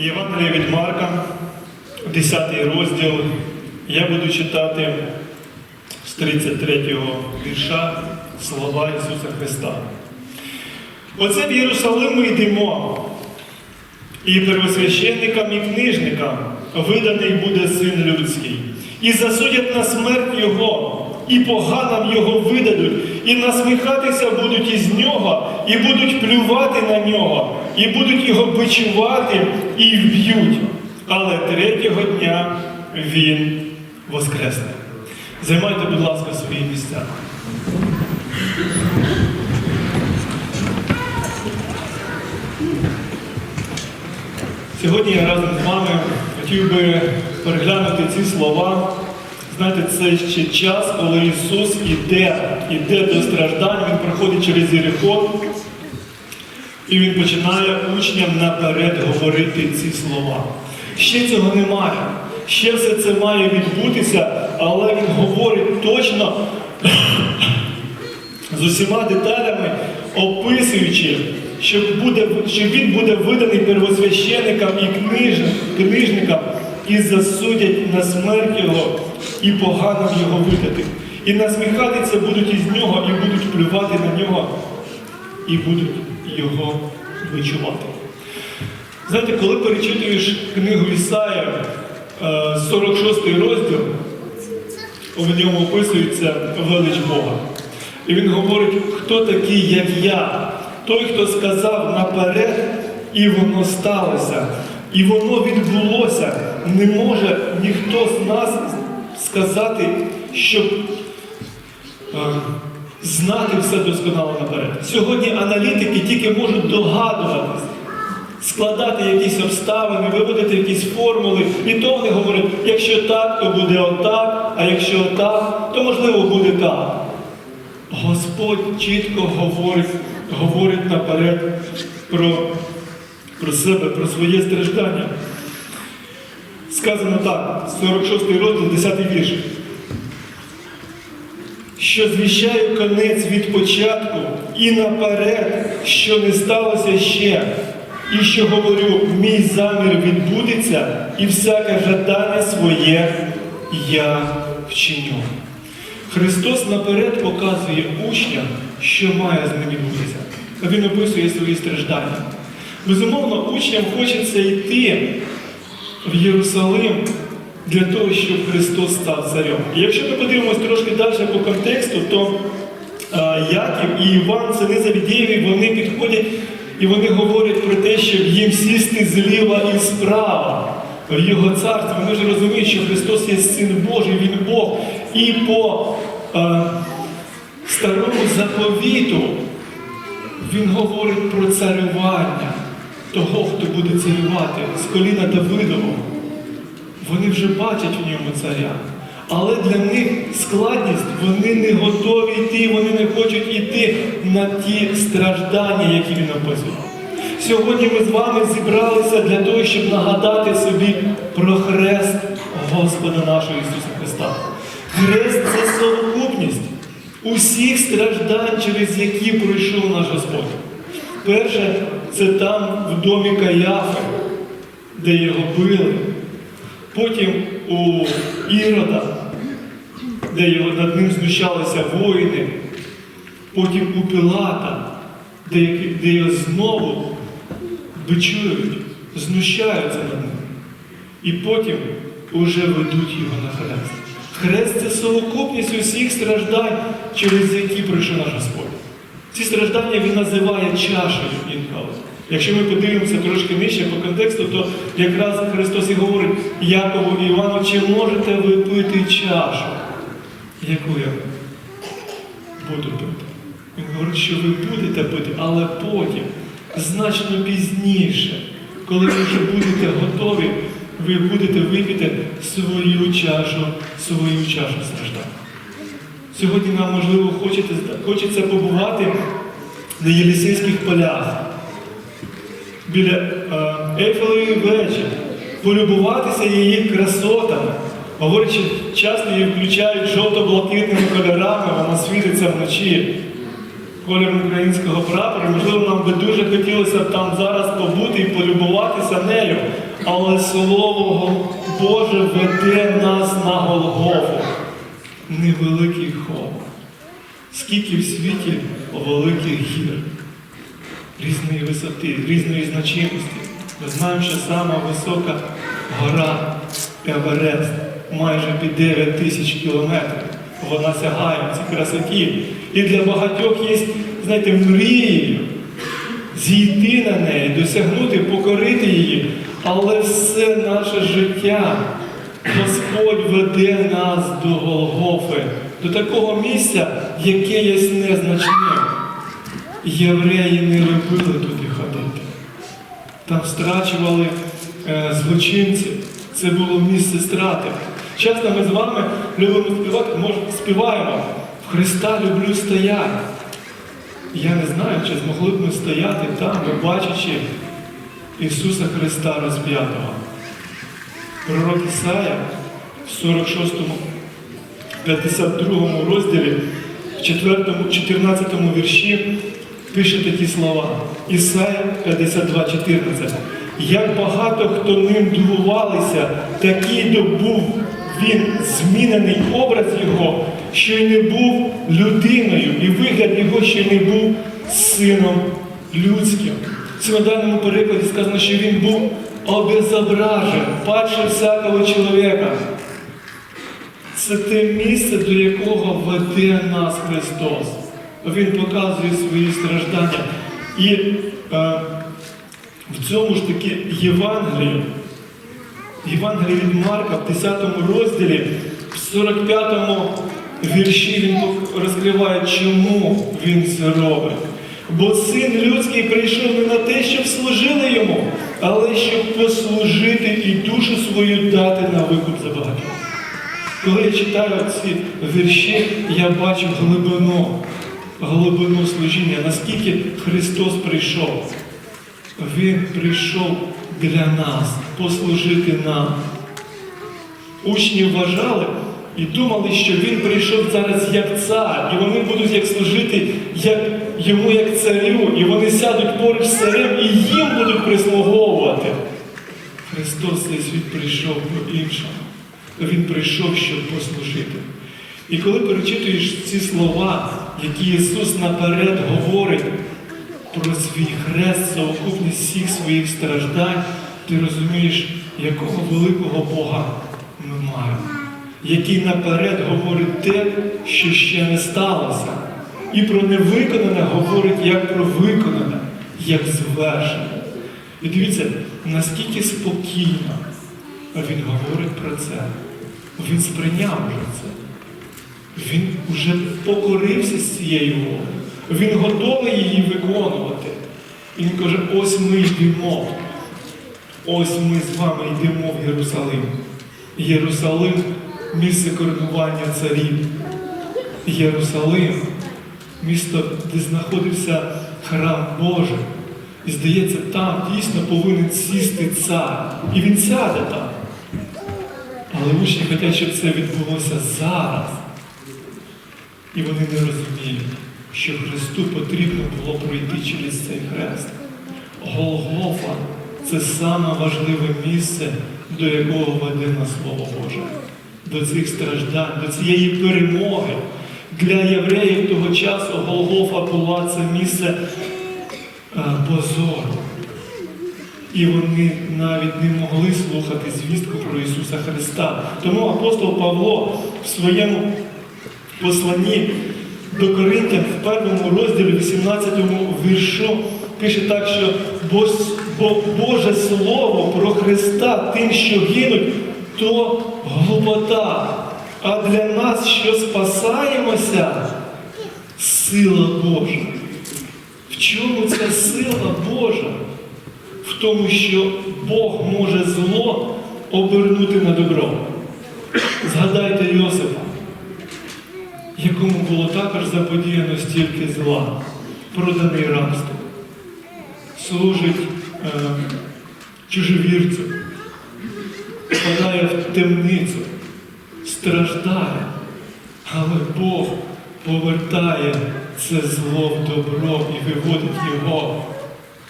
Євангелія від Марка, 10 розділ. Я буду читати з 33 вірша слова Ісуса Христа. Оце в Єрусалим ми йдемо, і первосвященникам, і книжникам виданий буде син людський. І засудять на смерть Його, і поганам Його видадуть, і насміхатися будуть із нього, і будуть плювати на нього, і будуть його бичувати і вб'ють. Але третього дня він воскресне. Займайте, будь ласка, свої місця. Сьогодні я разом з вами хотів би переглянути ці слова. Знаєте, це ще час, коли Ісус іде, іде до страждань, Він проходить через Єрихон, і Він починає учням наперед говорити ці слова. Ще цього немає. Ще все це має відбутися, але Він говорить точно з усіма деталями, описуючи, що, буде, що він буде виданий первосвященикам і книж- книжникам, і засудять на смерть його, і поганам його видати. І насміхатися будуть із нього, і будуть плювати на нього, і будуть його вичувати. Знаєте, коли перечитуєш книгу Ісая, е, 46 розділ, в ньому описується велич Бога. І він говорить, хто такий, як я, той, хто сказав наперед, і воно сталося, і воно відбулося. Не може ніхто з нас сказати, щоб е, знати все досконало наперед. Сьогодні аналітики тільки можуть догадуватись, складати якісь обставини, виводити якісь формули. І то вони говорять, якщо так, то буде отак, а якщо так, то можливо буде так. Господь чітко говорить, говорить наперед про, про себе, про своє страждання. Сказано так, 46 розділ, 10 вірш. Що звіщаю конець від початку і наперед, що не сталося ще, і що говорю, мій замір відбудеться, і всяке жадання своє я вчиню. Христос наперед показує учням, що має з ним відбутися. Він описує свої страждання. Безумовно, учням хочеться йти в Єрусалим для того, щоб Христос став царем. І якщо ми подивимося трошки далі по контексту, то а, Яків і Іван, сини Завідєєві, вони підходять і вони говорять про те, щоб їм сісти зліва і справа в його царстві. Вони ж розуміють, що Христос є син Божий, Він Бог. І по е, старому заповіту він говорить про царювання того, хто буде царювати з коліна Давидового. Вони вже бачать в ньому царя. Але для них складність, вони не готові йти, вони не хочуть йти на ті страждання, які він описує. Сьогодні ми з вами зібралися для того, щоб нагадати собі про хрест Господа нашого Ісуса Христа. Хрест це совокупність усіх страждань, через які пройшов наш Господь. Перше, це там, в домі Каяфи, де його били. Потім у Ірода, де його над ним знущалися воїни. Потім у Пилата, де, де його знову бичують, знущаються над ним. І потім уже ведуть його на хрест. Хрест це совокупність усіх страждань, через які прийшов наш Господь. Ці страждання він називає чашею інколи. Якщо ми подивимося трошки нижче по контексту, то якраз Христос і говорить Якову і Івану, чи можете ви пити чашу, яку я буду пити? Він говорить, що ви будете пити, але потім, значно пізніше, коли ви вже будете готові, ви будете випити свою чашу, свою чашу страждань. Сьогодні нам, можливо, хочеться, хочеться побувати на Єлісейських полях, біля е, Ейфелевої вечі, полюбуватися її красотами. Говорять, що часто її включають жовто-блакитними кольорами, вона світиться вночі кольором українського прапора. Можливо, нам би дуже хотілося там зараз побути і полюбуватися нею. але Слово Боже веде нас на Голгофу. Невеликий ход. Скільки в світі великих гір, різної висоти, різної значимості. Ми знаємо, що сама висока гора Еверест майже під 9 тисяч кілометрів. Вона сягає в цій красоті. І для багатьох є, знаєте, мрією зійти на неї, досягнути, покорити її. Але все наше життя Господь веде нас до Голгофи, до такого місця, яке є незначним. Євреї не любили туди ходити. Там страчували е, злочинців. Це було місце страти. Часто ми з вами любимо співати, може співаємо. В Христа люблю стояти. Я не знаю, чи змогли б ми стояти там, бачачи Ісуса Христа розп'ятого. Пророк Ісая в 46, 52 розділі, в 4, 14 вірші пише такі слова. Ісая 52, 14. Як багато хто ним дивувалися, такий добув він змінений образ його, що й не був людиною, і вигляд його ще не був сином людським. В цьому даному перекладі сказано, що він був обезображен, падше всякого чоловіка. Це те місце, до якого веде нас Христос. Він показує свої страждання. І е, в цьому ж таки Євангелії, Євангелії від Марка в 10 розділі, в 45 вірші він розкриває, чому він це робить. Бо син людський прийшов не на те, щоб служили йому, але щоб послужити і душу свою дати на викуп за багатьох. Коли я читаю ці вірші, я бачу глибину, глибину служіння, наскільки Христос прийшов. Він прийшов для нас, послужити нам. Учні вважали і думали, що він прийшов зараз як цар, і вони будуть як служити як, йому як царю, і вони сядуть поруч з царем і їм будуть прислуговувати. Христос цей світ прийшов по-іншому. Він прийшов, щоб послужити. І коли перечитуєш ці слова, які Ісус наперед говорить про свій хрест, совокупність всіх своїх страждань, ти розумієш, якого великого Бога ми маємо, який наперед говорить те, що ще не сталося. І про невиконане говорить як про виконане, як звершене. І дивіться, наскільки спокійно він говорить про це. Він сприйняв вже це. Він вже покорився з цією волею. Він готовий її виконувати. І він каже, ось ми йдемо. Ось ми з вами йдемо в Єрусалим. Єрусалим місце коронування царів. Єрусалим місто, де знаходився храм Божий. І здається, там дійсно повинен сісти цар. І він сяде там. Але учні хочуть, щоб це відбулося зараз. І вони не розуміють, що Христу потрібно було пройти через цей хрест. Голгофа це саме важливе місце, до якого веде нас Слово Боже, до цих страждань, до цієї перемоги. Для євреїв того часу Голгофа була це місце позору. І вони навіть не могли слухати звістку про Ісуса Христа. Тому апостол Павло в своєму посланні до Коринтян в першому розділі 18 віршу пише так, що бо, бо Боже Слово про Христа тим, що гинуть, то глупота. А для нас, що спасаємося, сила Божа. В чому ця сила Божа? В тому, що Бог може зло обернути на добро. Згадайте Йосипа, якому було також заподіяно стільки зла, проданий рабство, служить е, чужовірцю, впадає в темницю, страждає, але Бог повертає це зло в добро і виводить його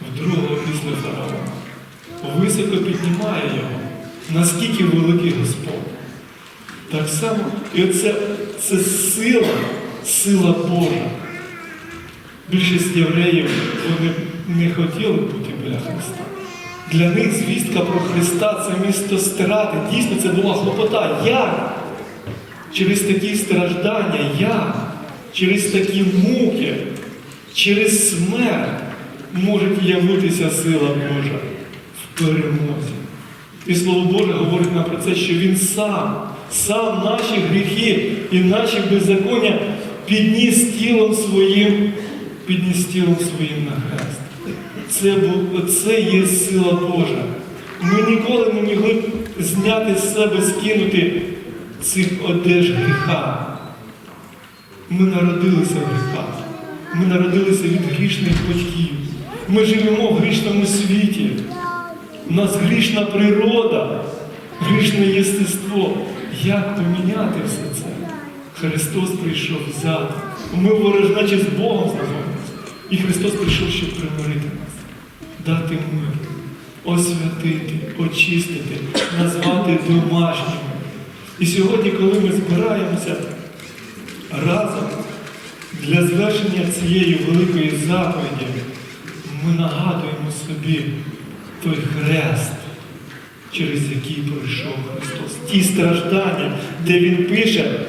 в другого після фараона. високо піднімає його. Наскільки великий Господь. Так само, і оце це сила, сила Божа. Більшість євреїв вони не хотіли бути біля Христа. Для них звістка про Христа це місто страти. Дійсно, це була хлопота. Як? Через такі страждання, як? Через такі муки, через смерть може явитися сила Божа в перемозі. І Слово Боже говорить нам про це, що Він сам, сам наші гріхи і наші беззаконня підніс тілом своїм, підніс тілом своїм на хрест. Це, це є сила Божа. Ми ніколи не могли зняти з себе, скинути цих одеж гріха. Ми народилися в гріхах. Ми народилися від грішних батьків. Ми живемо в грішному світі. У нас грішна природа, грішне єстество. Як поміняти все це? Христос прийшов взяти. Ми ворожнечі з Богом знаходимося. І Христос прийшов, щоб примирити нас, дати мир, освятити, очистити, назвати домашніми. І сьогодні, коли ми збираємося разом для звершення цієї великої заповіді, ми нагадуємо собі той хрест, через який пройшов Христос. Ті страждання, де Він пише,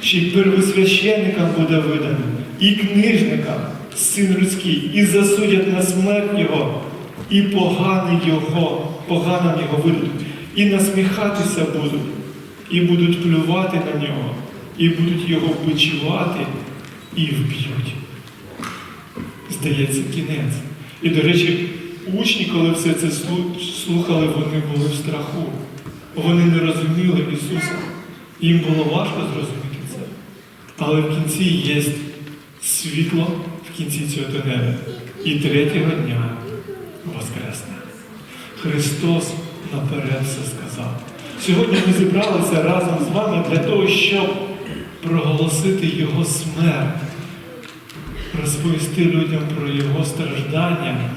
що й первосвященникам буде видано, і книжникам, син людський, і засудять на смерть Його, і поганий Його, поганим Його видадуть, і насміхатися будуть, і будуть плювати на нього, і будуть його бичувати, і вб'ють. Здається, кінець. І, до речі, учні, коли все це слухали, вони були в страху. Вони не розуміли Ісуса. Їм було важко зрозуміти це. Але в кінці є світло в кінці цього тунелю. І третього дня воскресне. Христос наперед все сказав. Сьогодні ми зібралися разом з вами для того, щоб проголосити Його смерть, розповісти людям про Його страждання,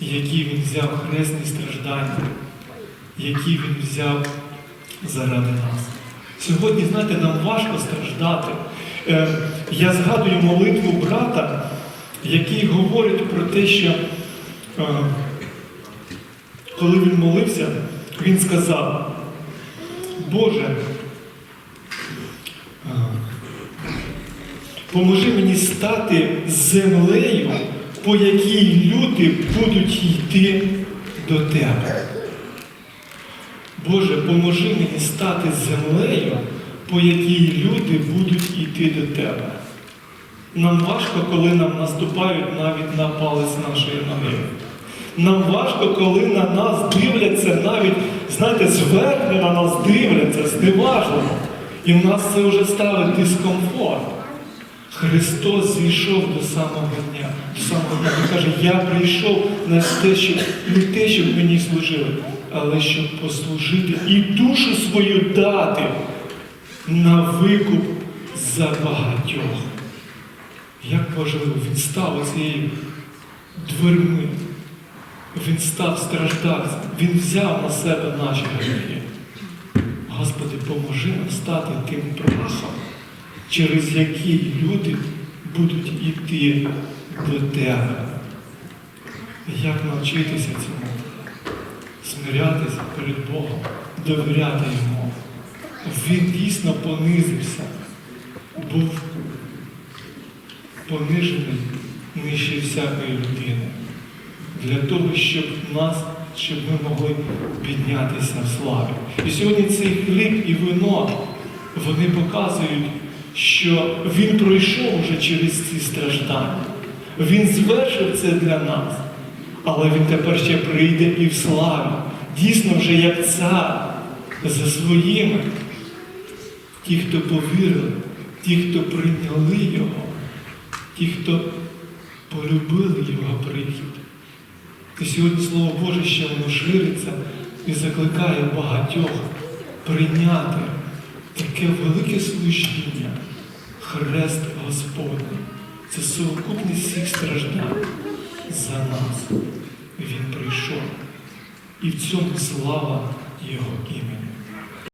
які Він взяв хресні страждання, які Він взяв заради нас. Сьогодні, знаєте, нам важко страждати. Е, Я згадую молитву брата, який говорить про те, що е, коли він молився, він сказав, Боже, е, поможи мені стати землею, по якій люди будуть йти до Тебе. Боже, поможи мені стати землею, по якій люди будуть йти до Тебе. Нам важко, коли нам наступають навіть на палець нашої ноги. Нам важко, коли на нас дивляться навіть, знаєте, зверху на нас дивляться, зневажливо. І в нас це вже ставить дискомфорт. Христос зійшов до самого дня, до самого дня. Він каже, я прийшов на те, щоб не те, щоб мені служили, але щоб послужити і душу свою дати на викуп за багатьох. Як важливо, він став оцією дверми. Він став страждати, Він взяв на себе наші гріхи. Господи, поможи нам стати тим прахом, через який люди будуть йти до Тебе. Як навчитися цьому? Смирятися перед Богом, довіряти Йому. Він дійсно понизився, був понижений нижче всякої людини для того, щоб нас, щоб ми могли піднятися в славі. І сьогодні цей хліб і вино, вони показують, що він пройшов вже через ці страждання. Він звершив це для нас, але він тепер ще прийде і в славі. Дійсно, вже як цар за своїми. Ті, хто повірили, ті, хто прийняли його, ті, хто полюбили його прихід. І сьогодні Слово Боже ще воно шириться і закликає багатьох прийняти таке велике служіння, хрест Господній. Це совокупність всіх страждань за нас. Він прийшов. і в цьому слава Його імені.